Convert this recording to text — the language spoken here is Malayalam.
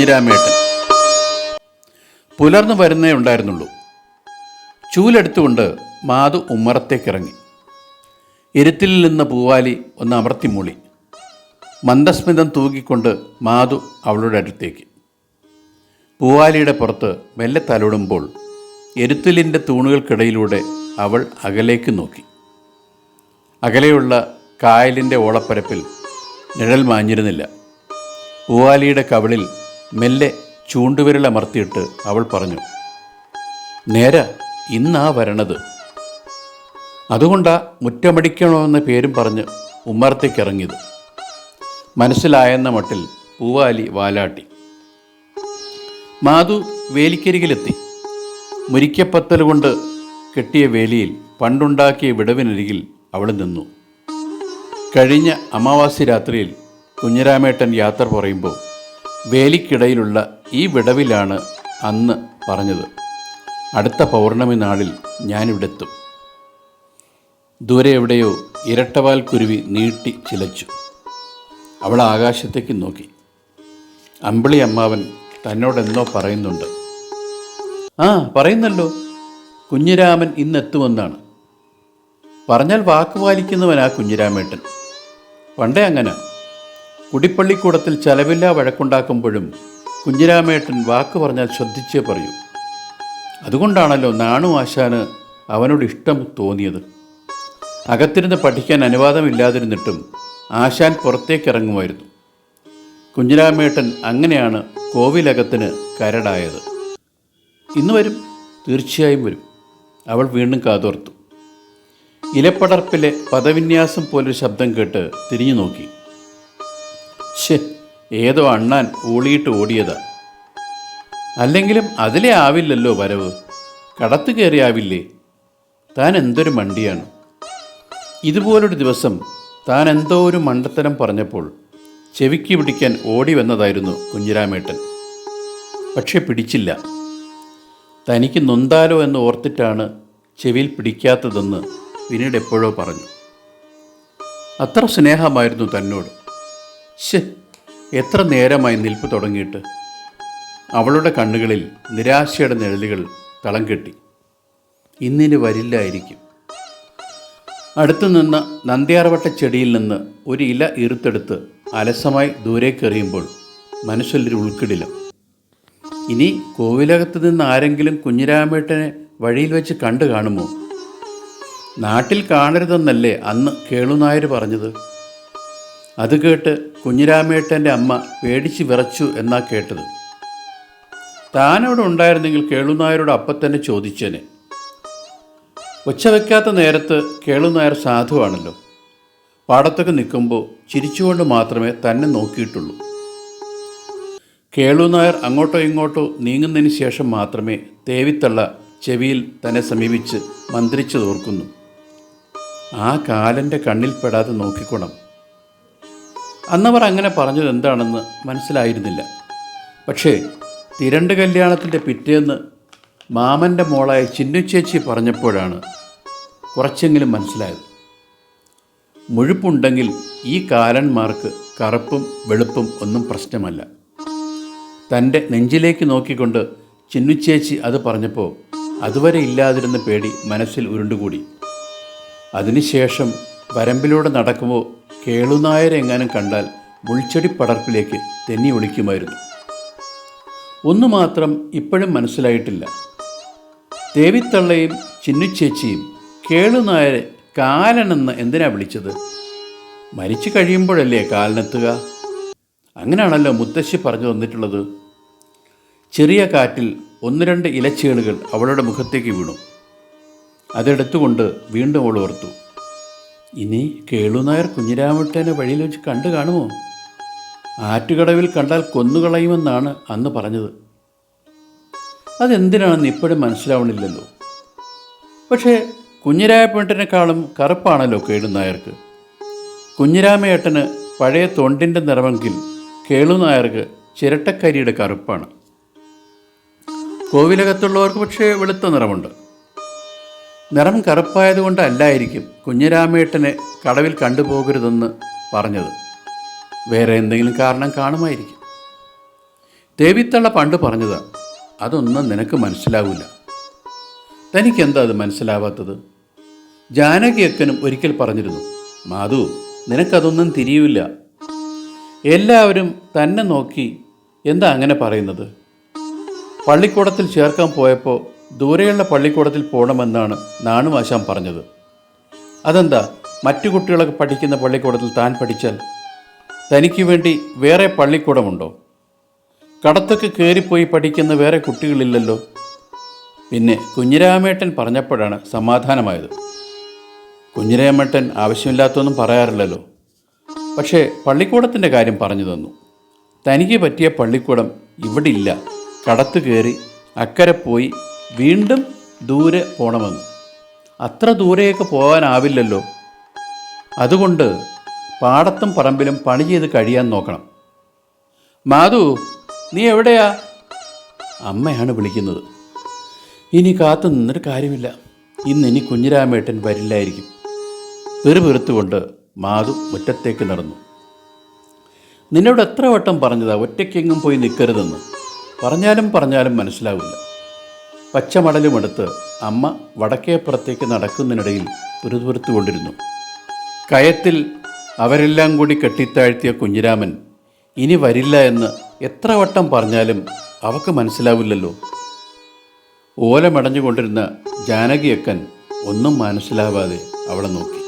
കുഞ്ഞിരാമേട്ടൻ. പുലർന്നു വരുന്നേ ഉണ്ടായിരുന്നുള്ളൂ. ചൂലെടുത്തുകൊണ്ട് മാതു ഉമ്മറത്തേക്കിറങ്ങി. ഇരുത്തിൽ നിന്ന് പൂവാലി ഒന്ന് അമർത്തി മൂളി. മന്ദസ്മിതം തൂക്കിക്കൊണ്ട് മാതു അവളുടെ അടുത്തേക്ക്. പൂവാലിയുടെ പുറത്ത് മെല്ലെ തലോടുമ്പോൾ എരുത്തിലിന്റെ തൂണുകൾക്കിടയിലൂടെ അവൾ അകലേക്ക് നോക്കി. അകലെയുള്ള കായലിന്റെ ഓളപ്പരപ്പിൽ നിഴൽ മാഞ്ഞിരുന്നില്ല. പൂവാലിയുടെ കവിളിൽ മെല്ലെ ചൂണ്ടുവിരലമർത്തിയിട്ട് അവൾ പറഞ്ഞു നേര ഇന്നാ വരണത്. അതുകൊണ്ടാ മുറ്റമടിക്കണമെന്ന പേരും പറഞ്ഞ് ഉമ്മറത്തേക്കിറങ്ങിയത്. മനസ്സിലായെന്ന മട്ടിൽ പൂവാലി വാലാട്ടി. മാധു വേലിക്കരികിലെത്തി. മുരിക്കപ്പത്തൽ കൊണ്ട് കെട്ടിയ വേലിയിൽ പണ്ടുണ്ടാക്കിയ വിടവിനരികിൽ അവൾ നിന്നു. കഴിഞ്ഞ അമാവാസി രാത്രിയിൽ കുഞ്ഞിരാമേട്ടൻ യാത്ര പറയുമ്പോൾ വേലിക്കിടയിലുള്ള ഈ വിടവിലാണ് അന്ന് പറഞ്ഞത്. അടുത്ത പൗർണമി നാളിൽ ഞാനിവിടെത്തും. ദൂരെ എവിടെയോ ഇരട്ടവാൽ കുരുവി നീട്ടി ചിലച്ചു. അവൾ ആകാശത്തേക്ക് നോക്കി. അമ്പിളി അമ്മാവൻ തന്നോടെന്നോ പറയുന്നുണ്ട്. ആ പറയുന്നല്ലോ. കുഞ്ഞിരാമൻ ഇന്നെത്തുമെന്നാണ്. പറഞ്ഞാൽ വാക്ക് പാലിക്കുന്നവനാ കുഞ്ഞിരാമേട്ടൻ. പണ്ടേ അങ്ങനെ. കുടിപ്പള്ളിക്കൂടത്തിൽ ചെലവില്ലാ വഴക്കുണ്ടാക്കുമ്പോഴും കുഞ്ഞിരാമേട്ടൻ വാക്ക് പറഞ്ഞാൽ ശ്രദ്ധിച്ചേ പറയൂ. അതുകൊണ്ടാണല്ലോ നാണു ആശാന് അവനോട് ഇഷ്ടം തോന്നിയത്. അകത്തിരുന്ന് പഠിക്കാൻ അനുവാദമില്ലാതിരുന്നിട്ടും ആശാൻ പുറത്തേക്കിറങ്ങുമായിരുന്നു. കുഞ്ഞിരാമേട്ടൻ അങ്ങനെയാണ് കോവിലകത്തിന് കരടായത്. ഇന്ന് വരും തീർച്ചയായും വരും. അവൾ വീണ്ടും കാതോർത്തു. ഇലപ്പടർപ്പിലെ പദവിന്യാസം പോലൊരു ശബ്ദം കേട്ട് തിരിഞ്ഞു നോക്കി ഏതോ അണ്ണാൻ ഊളിയിട്ട് ഓടിയതാ. അല്ലെങ്കിലും അതിലേ ആവില്ലല്ലോ വരവ്. കടത്ത് കയറിയാവില്ലേ താൻ എന്തൊരു മണ്ടിയാണ്. ഇതുപോലൊരു ദിവസം താൻ എന്തോ ഒരു മണ്ടത്തരം പറഞ്ഞപ്പോൾ ചെവിക്ക് പിടിക്കാൻ ഓടി വന്നതായിരുന്നു കുഞ്ഞിരാമേട്ടൻ. പക്ഷെ പിടിച്ചില്ല. തനിക്ക് നൊന്താലോ എന്ന് ഓർത്തിട്ടാണ് ചെവിയിൽ പിടിക്കാത്തതെന്ന് പിന്നീട് എപ്പോഴോ പറഞ്ഞു. അത്ര സ്നേഹമായിരുന്നു തന്നോട്. എത്ര നേരമായി നിൽപ്പ് തുടങ്ങിയിട്ട്? അവളുടെ കണ്ണുകളിൽ നിരാശയുടെ നിഴലുകൾ തളം കെട്ടി. ഇന്നിന് വരില്ലായിരിക്കും. അടുത്തു നിന്ന് ചെടിയിൽ നിന്ന് ഒരു ഇല ഈർത്തെടുത്ത് അലസമായി ദൂരേക്കെറിയുമ്പോൾ മനസ്സിലൊരു ഉൾക്കിടിലം. ഇനി കോവിലകത്ത് നിന്ന് ആരെങ്കിലും കുഞ്ഞിരാമേട്ടനെ വഴിയിൽ വെച്ച് കണ്ടു കാണുമോ? നാട്ടിൽ കാണരുതെന്നല്ലേ അന്ന് കേളുനായർ പറഞ്ഞത്? അത് കേട്ട് കുഞ്ഞിരാമേട്ടന്റെ അമ്മ പേടിച്ച് വിറച്ചു എന്നാ കേട്ടത്. താനവിടെ ഉണ്ടായിരുന്നെങ്കിൽ കേളുനായരോട് അപ്പം തന്നെ ചോദിച്ചേനെ. ഒച്ച വയ്ക്കാത്ത നേരത്ത് കേളുനായർ സാധുവാണല്ലോ. പാടത്തൊക്കെ നിൽക്കുമ്പോൾ ചിരിച്ചുകൊണ്ട് മാത്രമേ തന്നെ നോക്കിയിട്ടുള്ളൂ. കേളുനായർ അങ്ങോട്ടോ ഇങ്ങോട്ടോ നീങ്ങുന്നതിന് ശേഷം മാത്രമേ തേവിത്തള്ള ചെവിയിൽ തന്നെ സമീപിച്ച് മന്ത്രിച്ചു തോർക്കുന്നു ആ കാലന്റെ കണ്ണിൽപ്പെടാതെ നോക്കിക്കോണം. അന്നവർ അങ്ങനെ പറഞ്ഞത് എന്താണെന്ന് മനസ്സിലായിരുന്നില്ല. പക്ഷേ തിരണ്ട് കല്യാണത്തിന്റെ പിറ്റേന്ന് മാമന്റെ മോളായ ചിന്നു ചേച്ചി പറഞ്ഞപ്പോഴാണ് കുറച്ചെങ്കിലും മനസ്സിലായത്. മുഴുപ്പുണ്ടെങ്കിൽ ഈ കാലന്മാർക്ക് കറുപ്പും വെളുപ്പും ഒന്നും പ്രശ്നമല്ല. തന്റെ നെഞ്ചിലേക്ക് നോക്കിക്കൊണ്ട് ചിന്നുച്ചേച്ചി അത് പറഞ്ഞപ്പോൾ അതുവരെ ഇല്ലാതിരുന്ന പേടി മനസ്സിൽ ഉരുണ്ടുകൂടി. അതിനുശേഷം വരമ്പിലൂടെ നടക്കുമ്പോൾ കേളുനായരെങ്ങാനും കണ്ടാൽ മുൾച്ചെടി പടർപ്പിലേക്ക് തെന്നി ഒളിക്കുമായിരുന്നു. ഒന്നു മാത്രം ഇപ്പോഴും മനസ്സിലായിട്ടില്ല. ദേവിത്തള്ളയും ചിന്നുച്ചേച്ചിയും കേളുനായരെ കാലനെന്ന് എന്തിനാ വിളിച്ചത്? മരിച്ചു കഴിയുമ്പോഴല്ലേ കാലനെത്തുക? അങ്ങനെയാണല്ലോ മുത്തശ്ശി പറഞ്ഞു തന്നിട്ടുള്ളത്. ചെറിയ കാറ്റിൽ ഒന്ന് രണ്ട് ഇലച്ചേളുകൾ അവളുടെ മുഖത്തേക്ക് വീണു. അതെടുത്തുകൊണ്ട് വീണ്ടും അവൾ ഓർത്തു. ഇനി കേളുനായർ കുഞ്ഞിരാമട്ടനെ വഴിയിൽ വെച്ച് കണ്ടു കാണുമോ? ആറ്റുകടവിൽ കണ്ടാൽ കൊന്നുകളയുമെന്നാണ് അന്ന് പറഞ്ഞത്. അതെന്തിനാണെന്ന് ഇപ്പോഴും മനസ്സിലാവണില്ലല്ലോ. പക്ഷേ കുഞ്ഞിരാമേട്ടനേക്കാളും കറുപ്പാണല്ലോ കേളുനായർക്ക്. കുഞ്ഞിരാമേട്ടന് പഴയ തൊണ്ടിന്റെ നിറമെങ്കിൽ കേളുനായർക്ക് ചിരട്ടക്കരിയുടെ കറുപ്പാണ്. കോവിലകത്തുള്ളവർക്ക് പക്ഷേ വെളുത്ത നിറമുണ്ട്. നിറം കറുപ്പായതുകൊണ്ടല്ലായിരിക്കും കുഞ്ഞിരാമേട്ടനെ കടവിൽ കണ്ടുപോകരുതെന്ന് പറഞ്ഞത്. വേറെ എന്തെങ്കിലും കാരണം കാണുമായിരിക്കും. ദേവിത്തള്ള പണ്ട് പറഞ്ഞതാ അതൊന്നും നിനക്ക് മനസ്സിലാവില്ല തനിക്കെന്താ അത് മനസ്സിലാവാത്തത്? ജാനകിയക്കനും ഒരിക്കൽ പറഞ്ഞിരുന്നു മാധു നിനക്കതൊന്നും തിരിയില്ല എല്ലാവരും തന്നെ നോക്കി എന്താ അങ്ങനെ പറയുന്നത്? പള്ളിക്കൂടത്തിൽ ചേർക്കാൻ പോയപ്പോൾ ദൂരെയുള്ള പള്ളിക്കൂടത്തിൽ പോകണമെന്നാണ് നാണുമാശാൻ പറഞ്ഞത്. അതെന്താ? മറ്റു കുട്ടികളൊക്കെ പഠിക്കുന്ന പള്ളിക്കൂടത്തിൽ താൻ പഠിച്ചാൽ തനിക്ക് വേണ്ടി വേറെ പള്ളിക്കൂടമുണ്ടോ? കടത്തൊക്കെ കയറിപ്പോയി പഠിക്കുന്ന വേറെ കുട്ടികളില്ലല്ലോ. പിന്നെ കുഞ്ഞിരാമേട്ടൻ പറഞ്ഞപ്പോഴാണ് സമാധാനമായത്. കുഞ്ഞിരാമേട്ടൻ ആവശ്യമില്ലാത്തൊന്നും പറയാറില്ലല്ലോ. പക്ഷേ പള്ളിക്കൂടത്തിന്റെ കാര്യം പറഞ്ഞു തന്നു. തനിക്ക് പറ്റിയ പള്ളിക്കൂടം ഇവിടെ ഇല്ല കടത്ത് കയറി അക്കരെ പോയി വീണ്ടും ദൂരെ പോണമെന്ന്. അത്ര ദൂരെയൊക്കെ പോകാനാവില്ലല്ലോ. അതുകൊണ്ട് പാടത്തും പറമ്പിലും പണി ചെയ്ത് കഴിയാൻ നോക്കണം. മാധു നീ എവിടെയാ? അമ്മയാണ് വിളിക്കുന്നത്. ഇനി കാത്തു നിന്നിട്ട് കാര്യമില്ല. ഇന്ന് ഇനി കുഞ്ഞിരാമേട്ടൻ വരില്ലായിരിക്കും. പെറുപെറുത്തുകൊണ്ട് മാധു മുറ്റത്തേക്ക് നടന്നു. നിന്നോട് എത്ര വട്ടം പറഞ്ഞതാ ഒറ്റയ്ക്കെങ്ങും പോയി നിൽക്കരുതെന്ന്. പറഞ്ഞാലും പറഞ്ഞാലും മനസ്സിലാവില്ല. പച്ചമടലുമെടുത്ത് അമ്മ വടക്കേപ്പുറത്തേക്ക് നടക്കുന്നതിനിടയിൽ പെറുപെറുത്തുകൊണ്ടിരുന്നു കയത്തിൽ അവരെല്ലാം കൂടി കെട്ടിത്താഴ്ത്തിയ കുഞ്ഞിരാമൻ ഇനി വരില്ല എന്ന് എത്ര വട്ടം പറഞ്ഞാലും അവക്ക് മനസ്സിലാവില്ലല്ലോ. ഓലമടഞ്ഞുകൊണ്ടിരുന്ന ജാനകിയക്കൻ ഒന്നും മനസ്സിലാവാതെ അവളെ നോക്കി.